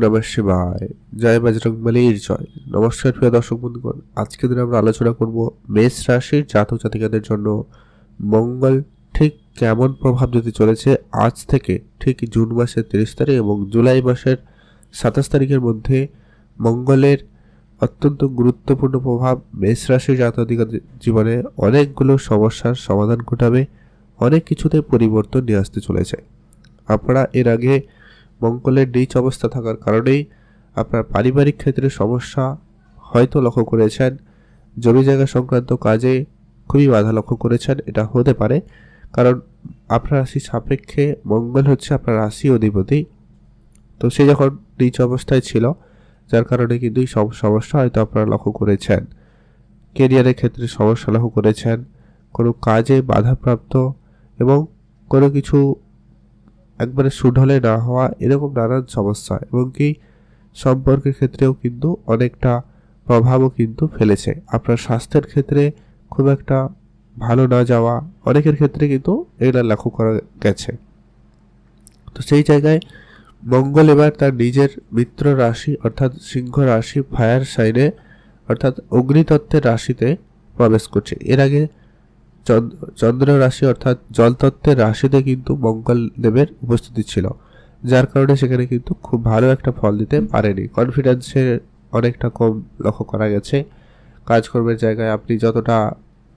নমঃ শিবায়। জয় বজরং বলির জয়। নমস্কার প্রিয় দর্শক বন্ধুগণ। আজকে দিনে আমরা আলোচনা করব মেষ রাশির জাতক জাতিকাদের জন্য মঙ্গল ঠিক কেমন প্রভাব দিতে চলেছে আজ থেকে ঠিক জুন মাসের তিরিশ তারিখ এবং জুলাই মাসের সাতাশ তারিখের মধ্যে মঙ্গলের অত্যন্ত গুরুত্বপূর্ণ প্রভাব মেষ রাশির জাতক জীবনে অনেকগুলো সমস্যার সমাধান ঘটাবে, অনেক কিছুতে পরিবর্তন নিয়ে আসতে চলেছে। আপনারা এর আগে মঙ্গলের নিচ অবস্থা থাকার কারণেই আপনার পারিবারিক ক্ষেত্রে সমস্যা হয়তো লক্ষ্য করেছেন। জমি জায়গা সংক্রান্ত কাজে খুবই বাধা লক্ষ্য করেছেন, এটা হতে পারে। কারণ আপনার রাশি সাপেক্ষে মঙ্গল হচ্ছে আপনার রাশি অধিপতি। তো সে যখন নিচ অবস্থায় ছিল, যার কারণে কিন্তু সব সমস্যা হয়তো আপনারা লক্ষ্য করেছেন। কেরিয়ারের ক্ষেত্রে সমস্যা লক্ষ্য করেছেন। কোনো কাজে বাধাপ্রাপ্ত এবং কোনো কিছু একবারে সুঢলে না হওয়া এরকম নানান সমস্যা এবং কি সম্পর্কের ক্ষেত্রেও কিন্তু অনেকটা প্রভাবও কিন্তু ফেলেছে। আপনার স্বাস্থ্যের ক্ষেত্রে খুব একটা ভালো না যাওয়া অনেকের ক্ষেত্রে কিন্তু এগুলো লক্ষ্য করা গেছে। তো সেই জায়গায় মঙ্গল এবার তার নিজের মিত্র রাশি অর্থাৎ সিংহ রাশি ফায়ার সাইনে অর্থাৎ অগ্নিতত্ত্বের রাশিতে প্রবেশ করছে। এর আগে চন্দ্র- রাশি অর্থাৎ জলতত্ত্বের রাশিতে কিন্তু মঙ্গল দেবের উপস্থিতি ছিল, যার কারণে সেখানে কিন্তু খুব ভালো একটা ফল দিতে পারেনি। কনফিডেন্সের অনেকটা কম লক্ষ্য করা গেছে। কাজকর্মের জায়গায় আপনি যতটা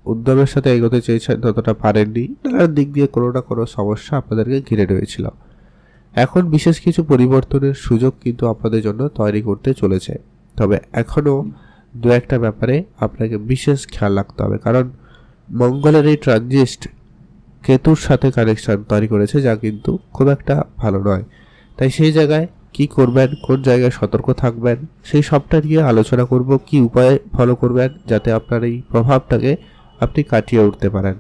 উদ্যমের সাথে এগোতে চেয়েছেন ততটা পারেননি। নানান দিক দিয়ে কোনো না কোনো সমস্যা আপনাদেরকে ঘিরে রয়েছিল। এখন বিশেষ কিছু পরিবর্তনের সুযোগ কিন্তু আপনাদের জন্য তৈরি করতে চলেছে। তবে এখনও দু একটা ব্যাপারে আপনাকে বিশেষ খেয়াল রাখতে হবে, কারণ মঙ্গলের এই ট্রানজিস্ট কেতুর সাথে কানেকশন তৈরি করেছে, যা কিন্তু খুব একটা ভালো নয়। তাই সেই জায়গায় কি করবেন, কোন জায়গায় সতর্ক থাকবেন, সেই সবটা নিয়ে আলোচনা করব, কি উপায়ে ফলো করবেন, যাতে আপনার এই প্রভাবটাকে আপনি কাটিয়ে উঠতে পারেন।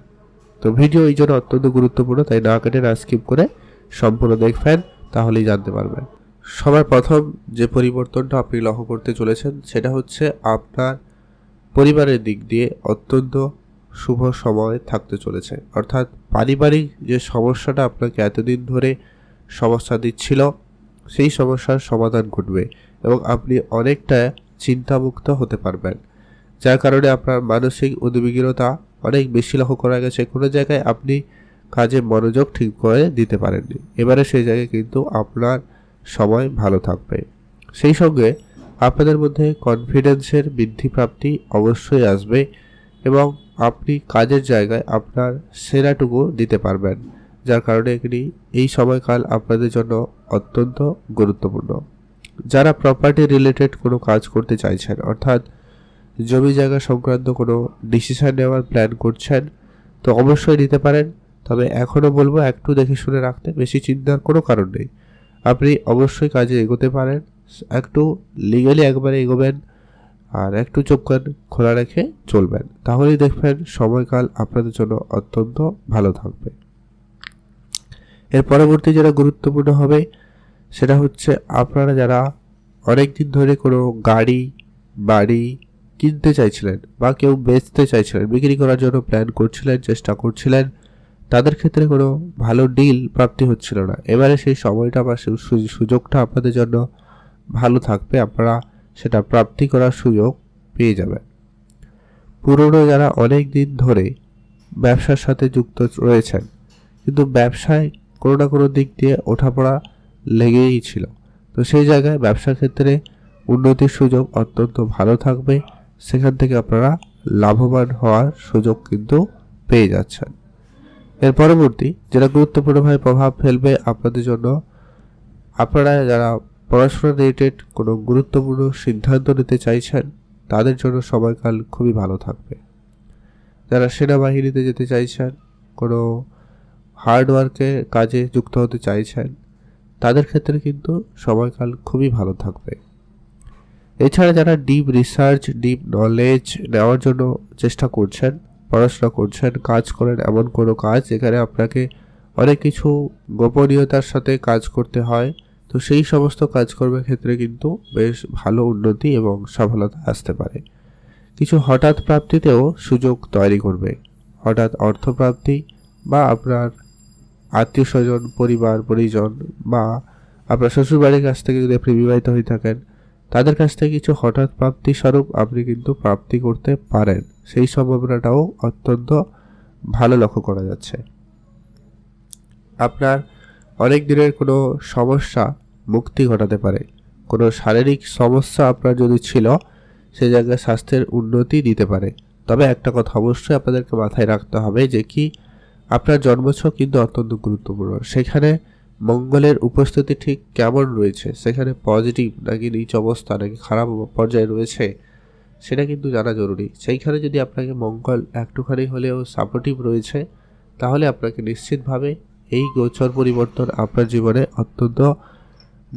তো ভিডিও এই জন্য অত্যন্ত গুরুত্বপূর্ণ, তাই না কেটে না স্কিপ করে সম্পূর্ণ দেখবেন, তাহলেই জানতে পারবেন। সবার প্রথম যে পরিবর্তনটা আপনি লক্ষ্য করতে চলেছেন, সেটা হচ্ছে আপনার পরিবারের দিক দিয়ে অত্যন্ত শুভ সময় থাকতে চলেছে। অর্থাৎ পারিবারিক যে সমস্যাটা আপনাকে এতদিন ধরে সমস্যা দিচ্ছিল, সেই সমস্যার সমাধান ঘটবে এবং আপনি অনেকটা চিন্তামুক্ত হতে পারবেন। যার কারণে আপনার মানসিক উদ্বিগ্নতা অনেক বেশি লক্ষ্য করা গেছে। কোনো জায়গায় আপনি কাজে মনোযোগ ঠিক করে দিতে পারেননি। এবারে সেই জায়গায় কিন্তু আপনার সময় ভালো থাকবে। সেই সঙ্গে আপনাদের মধ্যে কনফিডেন্সের বৃদ্ধি প্রাপ্তি অবশ্যই আসবে এবং আপনি কাজের জায়গায় আপনার সেরাটুকু দিতে পারবেন, যার কারণে এগুলি এই সময়কাল আপনাদের জন্য অত্যন্ত গুরুত্বপূর্ণ। যারা প্রপার্টি রিলেটেড কোনো কাজ করতে চাইছেন, অর্থাৎ জমি জায়গা সংক্রান্ত কোনো ডিসিশন নেওয়ার প্ল্যান করছেন, তো অবশ্যই নিতে পারেন। তবে এখনও বলব, একটু দেখে শুনে রাখতে বেশি চিন্তার কোনো কারণ নেই। আপনি অবশ্যই কাজে এগোতে পারেন, একটু লিগালি একবারে এগোবেন আর একটু চোখ কান খোলা রেখে চলবেন। তাহলেই দেখবেন সময়কাল আপনাদের জন্য অত্যন্ত ভালো থাকবে। এর পরবর্তী যেটা গুরুত্বপূর্ণ হবে, সেটা হচ্ছে আপনারা যারা অনেক দিন ধরে কোনো গাড়ি, বাড়ি কিনতে চাইছিলেন বা কেউ বেচতে চাইছিলেন, বিক্রি করার জন্য প্ল্যান করছিলেন, চেষ্টা করছিলেন, তাদের ক্ষেত্রে কোনো ভালো ডিল প্রাপ্তি হচ্ছিল না। এবারে সেই সময়টা বা সুযোগটা আপনাদের জন্য ভালো থাকবে। আপনারা সেটা প্রাপ্তি করার সুযোগ পেয়ে যাবেন পুরনো যারা অনেক দিন ধরে ব্যবসার সাথে যুক্ত রয়েছেন, কিন্তু ব্যবসায় কোনো না কোনো দিক দিয়ে ওঠাপড়া লেগেই ছিল। তো সেই জায়গায় ব্যবসার ক্ষেত্রে উন্নতির সুযোগ অত্যন্ত ভালো থাকবে। সেখান থেকে আপনারা লাভবান হওয়ার সুযোগ কিন্তু পেয়ে যাচ্ছেন। এর পরবর্তী যেটা গুরুত্বপূর্ণভাবে প্রভাব ফেলবে আপনাদের জন্য, আপনারা যারা পড়াশোনা রিলেটেড কোনো গুরুত্বপূর্ণ সিদ্ধান্ত নিতে চাইছেন, তাদের জন্য সময়কাল খুবই ভালো থাকবে। যারা সেনাবাহিনীতে যেতে চাইছেন, কোনো হার্ডওয়ার্কে কাজে যুক্ত হতে চাইছেন, তাদের ক্ষেত্রে কিন্তু সময়কাল খুবই ভালো থাকবে। এছাড়া যারা ডিপ রিসার্চ ডিপ নলেজ নেওয়ার জন্য চেষ্টা করছেন, পড়াশোনা করছেন, কাজ করেন এমন কোনো কাজ, যেখানে আপনাকে অনেক কিছু গোপনীয়তার সাথে কাজ করতে হয় তো সেই সমস্ত কাজকর্মের ক্ষেত্রে কিন্তু বেশ ভালো উন্নতি এবং সফলতা আসতে পারে। কিছু হঠাৎ প্রাপ্তিতেও সুযোগ তৈরি করবে। হঠাৎ অর্থপ্রাপ্তি বা আপনার আত্মীয় স্বজন পরিবার, পরিজন বা আপনার শ্বশুরবাড়ির কাছ থেকে যদি আপনি বিবাহিত হয়ে থাকেন, তাদের কাছ থেকে কিছু হঠাৎ প্রাপ্তি স্বরূপ আপনি কিন্তু প্রাপ্তি করতে পারেন। সেই সম্ভাবনাটাও অত্যন্ত ভালো লক্ষ্য করা যাচ্ছে। আপনার অনেক দিনের কোনো সমস্যা মুক্তি ঘটাতে পারে। কোনো শারীরিক সমস্যা আপনার যদি ছিল, সে জায়গায় স্বাস্থ্যের উন্নতি দিতে পারে। তবে একটা কথা অবশ্যই আপনাদেরকে মাথায় রাখতে হবে যে কি, আপনার জন্মছক কিন্তু অত্যন্ত গুরুত্বপূর্ণ। সেখানে মঙ্গলের উপস্থিতি ঠিক কেমন রয়েছে? সেখানে পজিটিভ নাকি নিচ অবস্থা নাকি খারাপ পর্যায়ে রয়েছে, সেটা কিন্তু জানা জরুরি। সেইখানে যদি আপনাকে মঙ্গল একটুখানি হলেও সাপোর্টিভ রয়েছে, তাহলে আপনাকে নিশ্চিতভাবে এই গোচর পরিবর্তন আপনার জীবনে অত্যন্ত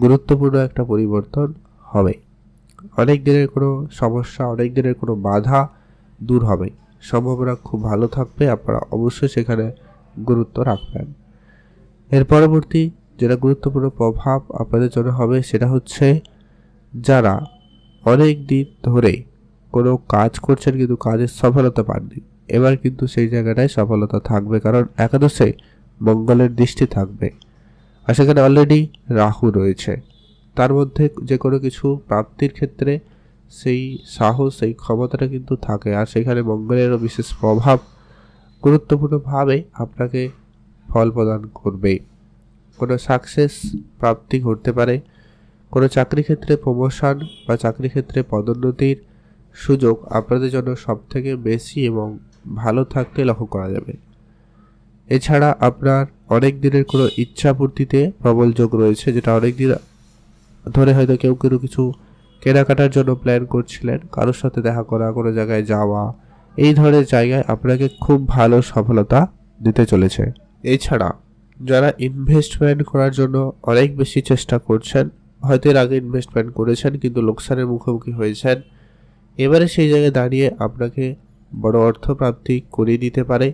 গুরুত্বপূর্ণ একটা পরিবর্তন হবে। অনেক দিনের কোনো সমস্যা, অনেক দিনের কোনো বাধা দূর হবে। সম্ভাবনা খুব ভালো থাকবে, আপনারা অবশ্যই সেখানে গুরুত্ব রাখবেন। এর পরবর্তী যেটা গুরুত্বপূর্ণ প্রভাব আপনাদের জন্য হবে সেটা হচ্ছে যারা অনেক দিন ধরে কোনো কাজ করছেন কিন্তু কাজের সফলতা পাননি, এবার কিন্তু সেই জায়গাটায় সফলতা থাকবে। কারণ একাদশে মঙ্গলের দৃষ্টি থাকবে। আর সেখানে অলরেডি রাহু রয়েছে। তার মধ্যে যে কোনো কিছু প্রাপ্তির ক্ষেত্রে সেই সাহস, সেই ক্ষমতাটা কিন্তু থাকে। আর সেখানে মঙ্গলেরও বিশেষ প্রভাব গুরুত্বপূর্ণভাবে আপনাকে ফল প্রদান করবে কোনো সাকসেস প্রাপ্তি ঘটতে পারে। কোনো চাকরি ক্ষেত্রে প্রমোশন বা চাকরি ক্ষেত্রে পদোন্নতির সুযোগ আপনাদের জন্য সবথেকে বেশি এবং ভালো থাকতে লক্ষ্য করা যাবে। এছাড়া আপনার অনেক দিনের কোনো ইচ্ছা পূর্তিতে প্রবল যোগ রয়েছে, যেটা অনেক দিন ধরে হয়তো কেউ কেউ কিছু কেনাকাটার জন্য প্ল্যান করছিলেন, কারোর সাথে দেখা করা, কোনো জায়গায় যাওয়া, এই ধরনের জায়গায় আপনাকে খুব ভালো সফলতা দিতে চলেছে। এছাড়া যারা ইনভেস্টমেন্ট করার জন্য অনেক বেশি চেষ্টা করছেন, হয়তো এর আগে ইনভেস্টমেন্ট করেছেন, কিন্তু লোকসানের মুখোমুখি হয়েছেন, এবারে সেই জায়গায় দাঁড়িয়ে আপনাকে বড় অর্থ প্রাপ্তি করিয়ে দিতে পারে।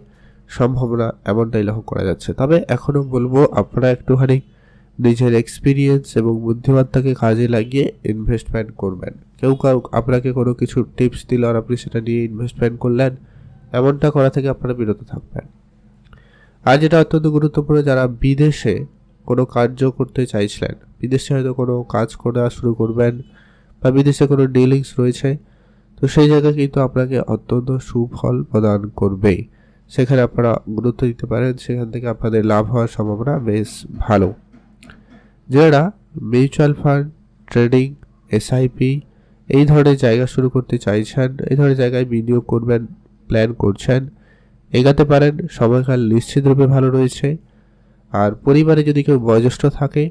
সম্ভাবনা এমনটাই লক্ষ্য করা যাচ্ছে। তবে এখনও বলব, আপনারা একটুখানি নিজের এক্সপিরিয়েন্স এবং বুদ্ধিমত্তাকে কাজে লাগিয়ে ইনভেস্টমেন্ট করবেন। কেউ কাউ, আপনাকে কোনো কিছু টিপস দিল আর আপনি সেটা নিয়ে ইনভেস্টমেন্ট করলেন, এমনটা করা থেকে আপনারা বিরত থাকবেন। আর যেটা অত্যন্ত গুরুত্বপূর্ণ, যারা বিদেশে কোনো কার্য করতে চাইছিলেন, বিদেশে হয়তো কোনো কাজ করা শুরু করবেন বা বিদেশে কোনো ডিলিংস রয়েছে, তো সেই জায়গায় কিন্তু আপনাকে অত্যন্ত সুফল প্রদান করবেই। সেখানে আপনারা গুরুত্ব দিতে পারেন। সেখান থেকে আপনাদের লাভ হওয়ার সম্ভাবনা বেশ ভালো। যারা মিউচুয়াল ফান্ড, ট্রেডিং এসআইপি এই ধরনের জায়গা শুরু করতে চাইছেন, এই ধরনের জায়গায় বিনিয়োগ করবেন, প্ল্যান করছেন, এগাতে পারেন। সময়কাল নিশ্চিতরূপে ভালো রয়েছে। আর পরিবারে যদি কেউ বয়োজ্যেষ্ঠ থাকে,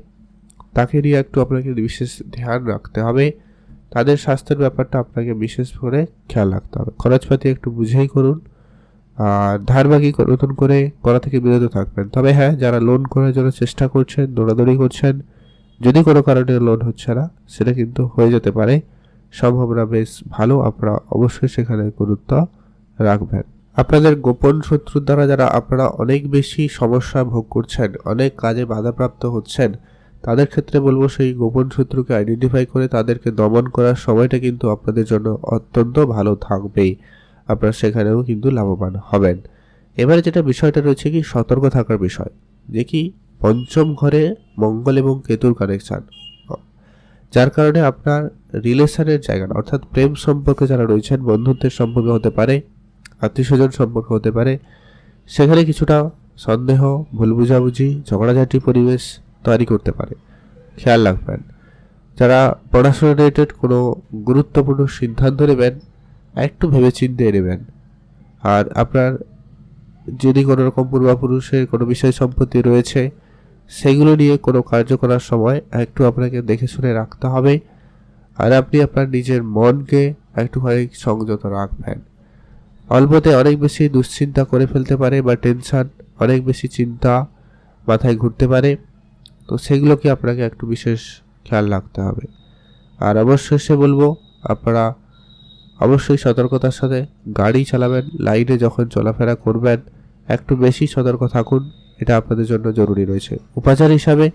তাকে নিয়ে একটু আপনাকে বিশেষ ধ্যান রাখতে হবে। তাদের স্বাস্থ্যের ব্যাপারটা আপনাকে বিশেষ করে খেয়াল রাখতে হবে। খরচপাতি একটু বুঝেই করুন। আর ধারবাকি নতুন করে করা থেকে বিরত থাকবেন। তবে হ্যাঁ যারা লোন করার জন্য চেষ্টা করছেন, দৌড়াদৌড়ি করছেন, যদি কোনো কারণে লোন হচ্ছে না, সেটা কিন্তু হয়ে যেতে পারে। সম্ভাবনা বেশ ভালো, আপনারা অবশ্যই সেখানে গুরুত্ব রাখবেন। আপনাদের গোপন শত্রুর দ্বারা যারা আপনারা অনেক বেশি সমস্যা ভোগ করছেন, অনেক কাজে বাধাপ্রাপ্ত হচ্ছেন, তাদের ক্ষেত্রে বলব সেই গোপন শত্রুকে আইডেন্টিফাই করে তাদেরকে দমন করার সময়টা কিন্তু আপনাদের জন্য অত্যন্ত ভালো থাকবেই। আপনারা সেখানেও কিন্তু লাভবান হবেন। এবারে যেটা বিষয়টা রয়েছে কি, সতর্ক থাকার বিষয়। যে কি, পঞ্চম ঘরে মঙ্গল এবং কেতুর কানেকশান যার কারণে আপনার রিলেশনের জায়গাটা অর্থাৎ প্রেম সম্পর্কে যারা রয়েছেন, বন্ধুত্বের সম্পর্ক হতে পারে আত্মীয় স্বজন সম্পর্ক হতে পারে, সেখানে কিছুটা সন্দেহ, ভুল বুঝাবুঝি, ঝগড়াঝাটি পরিবেশ তৈরি করতে পারে। খেয়াল রাখবেন। যারা পড়াশোনা রিলেটেড কোনো গুরুত্বপূর্ণ সিদ্ধান্ত নেবেন একটু ভেবে চিন্তে নেবেন। আর আপনার যদি কোনো রকম পূর্বাপুরুষের কোনো বিষয় সম্পত্তি রয়েছে, সেগুলো নিয়ে কোনো কার্য করার সময় একটু আপনাকে দেখে শুনে রাখতে হবে। আর আপনি আপনার নিজের মনকে একটুখানি সংযত রাখবেন। অল্পতে অনেক বেশি দুশ্চিন্তা করে ফেলতে পারে বা টেনশন, অনেক বেশি চিন্তা মাথায় ঘুরতে পারে। তো সেগুলোকে আপনাকে একটু বিশেষ খেয়াল রাখতে হবে। আর অবশ্যই সে বলব, আপনারা অবশ্যই সতর্কতার সাথে গাড়ি চালাবেন, লাইনে যখন চলাফেরা করবেন, একটু বেশি সতর্ক থাকুন, এটা আপনাদের জন্য জরুরি রয়েছে। উপাচার হিসাবে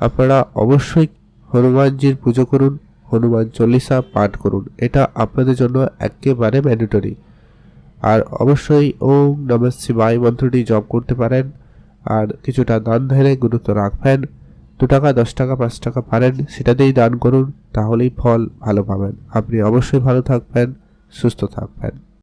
আপনারা অবশ্যই হনুমানজির পুজো করুন, হনুমান চল্লিশা পাঠ করুন, এটা আপনাদের জন্য একেবারে ম্যান্ডেটরি আর অবশ্যই ওম নম শিবায় মন্ত্রটি জপ করতে পারেন, আর কিছুটা দান ধ্যানে গুরুত্ব রাখবেন, দু টাকা, দশ টাকা, পাঁচ টাকা পারেন সেটা দিয়েই দান করুন, তাহলেই ফল ভালো পাবেন। আপনি অবশ্যই ভালো থাকবেন। সুস্থ থাকবেন।